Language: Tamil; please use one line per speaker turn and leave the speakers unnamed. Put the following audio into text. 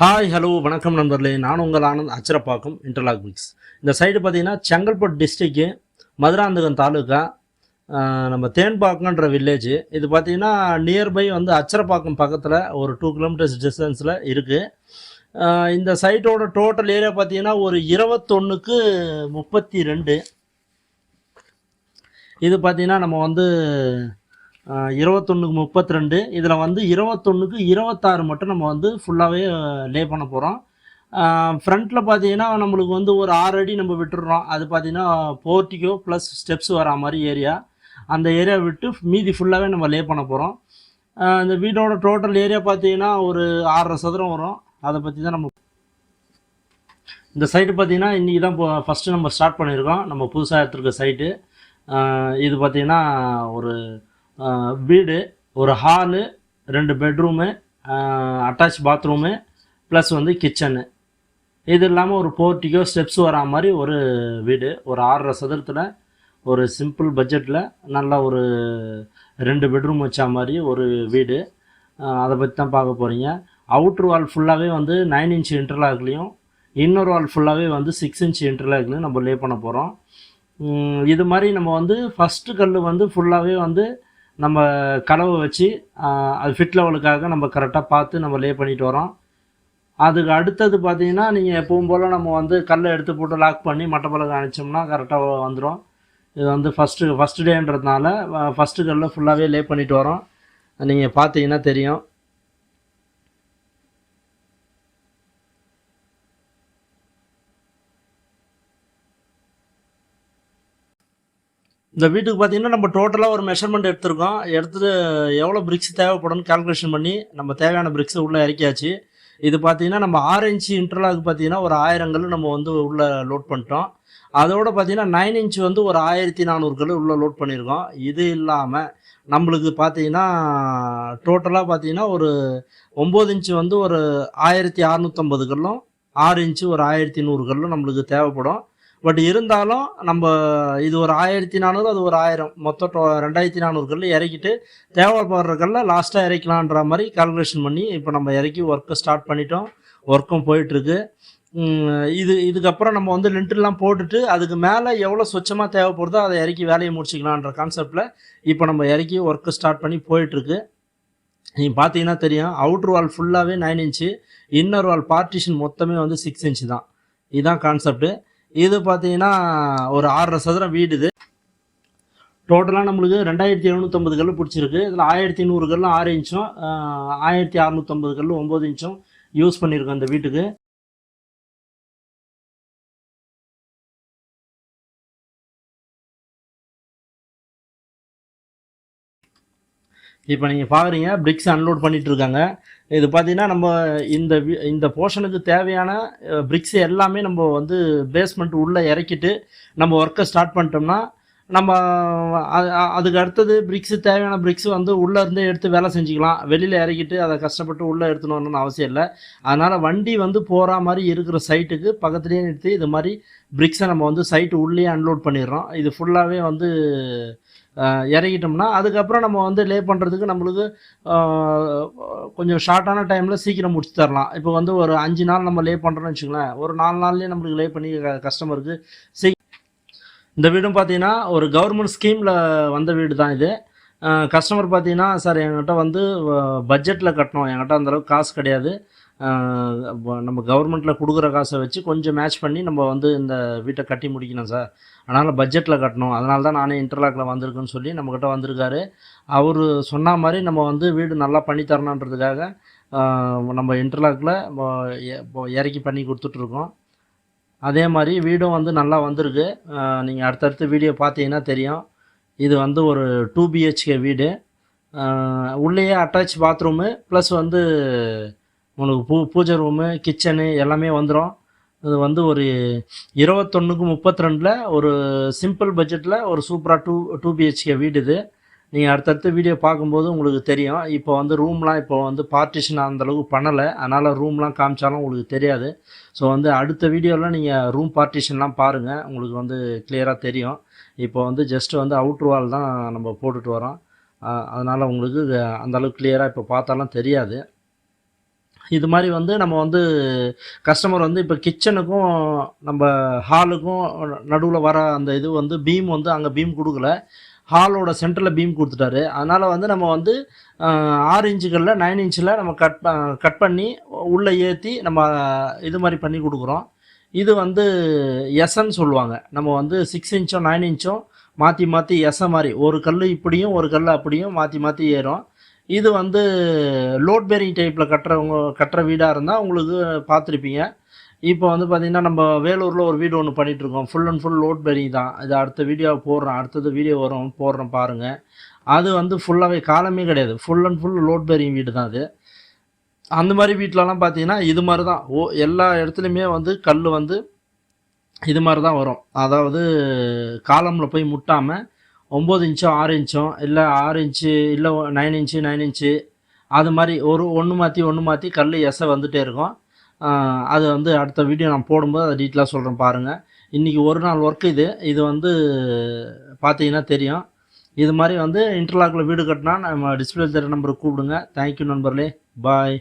ஹாய் ஹலோ வணக்கம் நண்பர்களே. நான் உங்கள் ஆனந்த் அச்சரப்பாக்கம் இன்டர்லாக் மிக்ஸ் இந்த சைடு பார்த்தீங்கன்னா செங்கல்பட்டு டிஸ்ட்ரிக்கு மதுராந்தகம் தாலுக்கா நம்ம தேன்பாக்கம்ன்ற வில்லேஜ் இது பார்த்தீங்கன்னா நியர்பை வந்து அச்சரப்பாக்கம் பக்கத்தில் ஒரு டூ கிலோமீட்டர்ஸ் டிஸ்டன்ஸில் இருக்குது இந்த சைட்டோட டோட்டல் ஏரியா பார்த்தீங்கன்னா ஒரு இருபத்தொன்னுக்கு முப்பத்தி ரெண்டு. இது பார்த்தீங்கன்னா நம்ம வந்து இருபத்தொன்னுக்கு முப்பத்தி ரெண்டு இதில் வந்து இருபத்தொன்னுக்கு இருபத்தாறு மட்டும் நம்ம வந்து ஃபுல்லாகவே லே பண்ண போகிறோம் ஃப்ரண்ட்டில் பார்த்தீங்கன்னா நம்மளுக்கு வந்து ஒரு ஆறு அடி நம்ம விட்டுடுறோம் அது பார்த்தீங்கன்னா போர்ட்டிக்கோ ப்ளஸ் ஸ்டெப்ஸ் வரா மாதிரி ஏரியா அந்த ஏரியா விட்டு மீதி ஃபுல்லாகவே நம்ம லே பண்ண போகிறோம் இந்த வீடோட டோட்டல் ஏரியா பார்த்தீங்கன்னா ஒரு ஆறரை சதுரம் வரும். அதை பற்றி தான் நம்ம இந்த சைட்டு பார்த்தீங்கன்னா இன்றைக்கி தான் இப்போ ஃபஸ்ட்டு நம்ம ஸ்டார்ட் பண்ணியிருக்கோம். நம்ம புதுசாக எடுத்துருக்க சைட்டு இது பார்த்திங்கன்னா ஒரு வீடு ஒரு ஹாலு ரெண்டு பெட்ரூமு அட்டாச் பாத்ரூமு ப்ளஸ் வந்து கிச்சனு இது இல்லாமல் ஒரு போர்ட்டிக்கோ ஸ்டெப்ஸ் வரா மாதிரி ஒரு வீடு. ஒரு ஆறரை சதுரத்தில் ஒரு சிம்பிள் பட்ஜெட்டில் நல்ல ஒரு ரெண்டு பெட்ரூம் வச்சா மாதிரி ஒரு வீடு. அதை பற்றி தான் பார்க்க போகிறீங்க அவுட்ரு வால் ஃபுல்லாகவே வந்து நைன் இன்ச் இன்டர்லாக்லேயும் இன்னொரு வால் ஃபுல்லாகவே வந்து சிக்ஸ் இன்ச் இன்டர்லாக்லையும் நம்ம லே பண்ண போகிறோம் இது மாதிரி நம்ம வந்து ஃபஸ்ட்டு கல் வந்து ஃபுல்லாகவே வந்து நம்ம கனவை வச்சு அது ஃபிட் லெவலுக்காக நம்ம கரெக்டாக பார்த்து நம்ம லே பண்ணிட்டு வரோம். அதுக்கு அடுத்தது பார்த்தீங்கன்னா நீங்கள் எப்பவும் போல் நம்ம வந்து கல்லை எடுத்து போட்டு லாக் பண்ணி மட்டப்பலகை அணைச்சோம்னா கரெக்டாக வந்துடும் இது வந்து ஃபஸ்ட்டு ஃபஸ்ட்டு டேன்றதுனால ஃபஸ்ட்டு கல்லில் ஃபுல்லாகவே லே பண்ணிட்டு வரோம். நீங்கள் பார்த்தீங்கன்னா தெரியும். இந்த வீட்டுக்கு பார்த்தீங்கன்னா நம்ம டோட்டலாக ஒரு மெஷர்மெண்ட் எடுத்திருக்கோம். எடுத்துட்டு எவ்வளோ பிரிக்ஸ் தேவைப்படும்னு கால்குலேஷன் பண்ணி நம்ம தேவையான பிரிக்ஸை உள்ளே இறக்கியாச்சு. இது பார்த்தீங்கன்னா நம்ம ஆறு இன்ச்சு இன்டர்லாக் பார்த்தீங்கன்னா ஒரு ஆயிரங்கள் நம்ம வந்து உள்ளே லோட் பண்ணிட்டோம். அதோட பார்த்தீங்கன்னா நைன் இன்ச் வந்து ஒரு ஆயிரத்தி நானூறுகள் உள்ளே லோட் பண்ணியிருக்கோம். இது இல்லாமல் நம்மளுக்கு பார்த்தீங்கன்னா டோட்டலாக பார்த்தீங்கன்னா ஒரு ஒம்பது இன்ச்சு வந்து ஒரு ஆயிரத்தி அறநூற்றம்பது கல்லும் ஆறு இன்ச்சு ஒரு ஆயிரத்தி நூறு கல்லும் நம்மளுக்கு தேவைப்படும். பட் இருந்தாலும் நம்ம இது ஒரு ஆயிரத்தி நானூறு அது ஒரு ஆயிரம். மொத்தம் ரெண்டாயிரத்தி நானூறு இறக்கிட்டு தேவைப்படுற லாஸ்ட்டாக இறக்கலான்ற மாதிரி கால்குலேஷன் பண்ணி இப்போ நம்ம இறக்கி ஒர்க்கை ஸ்டார்ட் பண்ணிட்டோம். ஒர்க்கும் போயிட்டுருக்கு. இது இதுக்கப்புறம் நம்ம வந்து லிண்டர்லாம் போட்டுட்டு அதுக்கு மேலே எவ்வளோ சொச்சமாக தேவைப்படுதோ அதை இறக்கி வேலையை முடிச்சிக்கலான்ற கான்செப்டில் இப்போ நம்ம இறக்கி ஒர்க்கு ஸ்டார்ட் பண்ணி போயிட்டுருக்கு. நீங்கள் பார்த்தீங்கன்னா தெரியும் அவுட்ரு வால் ஃபுல்லாகவே nine inch inner wall partition மொத்தமே வந்து சிக்ஸ் இன்ச்சு தான். இதுதான் கான்செப்ட்டு இது பார்த்தீங்கன்னா ஒரு ஆறரை சதுரம் வீடு இது. டோட்டலாக நம்மளுக்கு ரெண்டாயிரத்தி எழுநூற்றம்பது கல் பிடிச்சிருக்கு. இதில் ஆயிரத்தி நூறு கல் ஆறு இன்ச்சும் ஆயிரத்தி அறநூற்றம்பது கல் ஒம்பது இன்ச்சும் யூஸ் பண்ணியிருக்கோம் இந்த வீட்டுக்கு. இப்போ நீங்கள் பார்க்குறீங்க பிரிக்ஸ் அன்லோட் பண்ணிகிட்டு இருக்காங்க. இது பார்த்தீங்கன்னா நம்ம இந்த இந்த போர்ஷனுக்கு தேவையான பிரிக்ஸ் எல்லாமே நம்ம வந்து பேஸ்மெண்ட் உள்ளே இறக்கிட்டு நம்ம ஒர்க்கை ஸ்டார்ட் பண்ணிட்டோம்னா நம்ம அதுக்கு அடுத்தது பிரிக்ஸு தேவையான பிரிக்ஸ் வந்து உள்ளே இருந்தே எடுத்து வேலை செஞ்சுக்கலாம். வெளியில் இறக்கிட்டு அதை கஷ்டப்பட்டு உள்ளே எடுத்துன்னு அவசியம் இல்லை. அதனால் வண்டி வந்து போகிற மாதிரி இருக்கிற சைட்டுக்கு பக்கத்துலேயே நிறுத்தி இது மாதிரி பிரிக்ஸை நம்ம வந்து சைட்டு உள்ளேயே அன்லோட் பண்ணிடுறோம். இது ஃபுல்லாகவே வந்து இறக்கிட்டோம்னா அதுக்கப்புறம் நம்ம வந்து லே பண்ணுறதுக்கு நம்மளுக்கு கொஞ்சம் ஷார்ட்டான டைமில் சீக்கிரம் முடிச்சு தரலாம். இப்போ வந்து ஒரு அஞ்சு நாள் நம்ம லே பண்ணுறோம்னு வச்சுங்களேன் ஒரு நாலு நாள்லேயே நம்மளுக்கு லே பண்ணி கஸ்டமருக்கு சீ இந்த வீடும் பார்த்தீங்கன்னா ஒரு கவர்மெண்ட் ஸ்கீமில் வந்த வீடு தான் இது. கஸ்டமர் பார்த்தீங்கன்னா சார் என்கிட்ட வந்து பட்ஜெட்டில் கட்டணும். என்கிட்ட அந்தளவுக்கு காசு கிடையாது. நம்ம கவர்மெண்ட்டில் கொடுக்குற காசை வச்சு கொஞ்சம் மேட்ச் பண்ணி நம்ம வந்து இந்த வீட்டை கட்டி முடிக்கணும் சார் அதனால் பட்ஜெட்டில் கட்டணும். அதனால தான் நானே இன்டர்லாக்கில் வந்திருக்குன்னு சொல்லி நம்மக்கிட்ட வந்திருக்காரு. அவர் சொன்ன மாதிரி நம்ம வந்து வீடு நல்லா பண்ணி தரணுன்றதுக்காக நம்ம இன்டர்லாக்கில் இறக்கி பண்ணி கொடுத்துட்ருக்கோம் அதே மாதிரி வீடும் வந்து நல்லா வந்திருக்கு. நீங்கள் அடுத்தடுத்து வீடியோ பார்த்தீங்கன்னா தெரியும். இது வந்து ஒரு டூ பிஹெச்கே வீடு. உள்ளேயே அட்டாச் பாத்ரூமு ப்ளஸ் வந்து உனக்கு பூ பூஜை ரூமு கிச்சனு எல்லாமே வந்துடும் அது வந்து ஒரு இருபத்தொன்னுக்கு முப்பத்தி ரெண்டில் ஒரு சிம்பிள் பட்ஜெட்டில் ஒரு சூப்பராக டூ டூ பிஹெச்கே வீடு இது. நீங்கள் அடுத்தடுத்த வீடியோ பார்க்கும்போது உங்களுக்கு தெரியும். இப்போ வந்து ரூம்லாம் இப்போ வந்து பார்ட்டிஷன் அந்தளவுக்கு பண்ணலை. அதனால் ரூம்லாம் காமிச்சாலும் உங்களுக்கு தெரியாது. ஸோ வந்து அடுத்த வீடியோவில் நீங்கள் ரூம் பார்ட்டிஷன்லாம் பாருங்கள் உங்களுக்கு வந்து கிளியராக தெரியும். இப்போ வந்து ஜஸ்ட் வந்து அவுட்ரு வால் தான் நம்ம போட்டுட்டு வரோம். அதனால் உங்களுக்கு அந்தளவுக்கு கிளியராக இப்போ பார்த்தாலும் தெரியாது. இது மாதிரி வந்து நம்ம வந்து கஸ்டமர் வந்து இப்போ கிச்சனுக்கும் நம்ம ஹாலுக்கும் நடுவில் வர அந்த இது வந்து பீம் வந்து அங்கே பீம் கொடுக்கல. ஹாலோட சென்டரில் பீம் கொடுத்துட்டாரு. அதனால் வந்து நம்ம வந்து ஆறு இன்ச்சுகளில் நைன் இன்ச்சில் நம்ம கட் கட் பண்ணி உள்ளே ஏற்றி நம்ம இது மாதிரி பண்ணி கொடுக்குறோம். இது வந்து எஸ்ன்னு சொல்லுவாங்க. நம்ம வந்து சிக்ஸ் இன்ச்சும் நைன் இன்ச்சும் மாற்றி மாற்றி எச மாதிரி. ஒரு கல் இப்படியும் ஒரு கல் அப்படியும் மாற்றி மாற்றி ஏறும். இது வந்து லோட் பேரிங் டைப்பில் கட்டுறவங்க கட்டுற வீடாக இருந்தால் உங்களுக்கு பார்த்துருப்பீங்க இப்போ வந்து பார்த்திங்கன்னா நம்ம வேலூரில் ஒரு வீடு ஒன்று பண்ணிகிட்ருக்கோம் full and full load bearing தான். இது அடுத்த வீடியோ போடுறோம். அடுத்தது வீடியோ வரும். போடுறோம் பாருங்கள் அது வந்து ஃபுல்லாகவே காலமே கிடையாது. Full and full load bearing வீடு தான் அது. அந்த மாதிரி வீட்டிலலாம் பார்த்தீங்கன்னா இது மாதிரி தான் ஓ எல்லா இடத்துலையுமே வந்து கல் வந்து இது மாதிரி தான் வரும். அதாவது காலமில் போய் முட்டாமல் ஒம்பது இன்ச்சும் ஆறு இன்ச்சோ இல்லை ஆறு இன்ச்சு இல்லை நைன் இன்ச்சு நைன் இன்ச்சு அது மாதிரி ஒரு ஒன்று மாற்றி ஒன்று மாற்றி கல் எசை வந்துகிட்டே இருக்கும். அது வந்து அடுத்த வீடியோ நான் போடும்போது அதை டீட்டெயிலாக சொல்கிறேன் பாருங்கள் இன்றைக்கி ஒரு நாள் ஒர்க் இது. இது வந்து பார்த்தீங்கன்னா தெரியும். இது மாதிரி வந்து இன்டர்லாக்கில் வீடு கட்டினா நம்ம டிஸ்பிளே தர நம்பருக்கு கூப்பிடுங்க. தேங்க்யூ நண்பர்களே. பாய்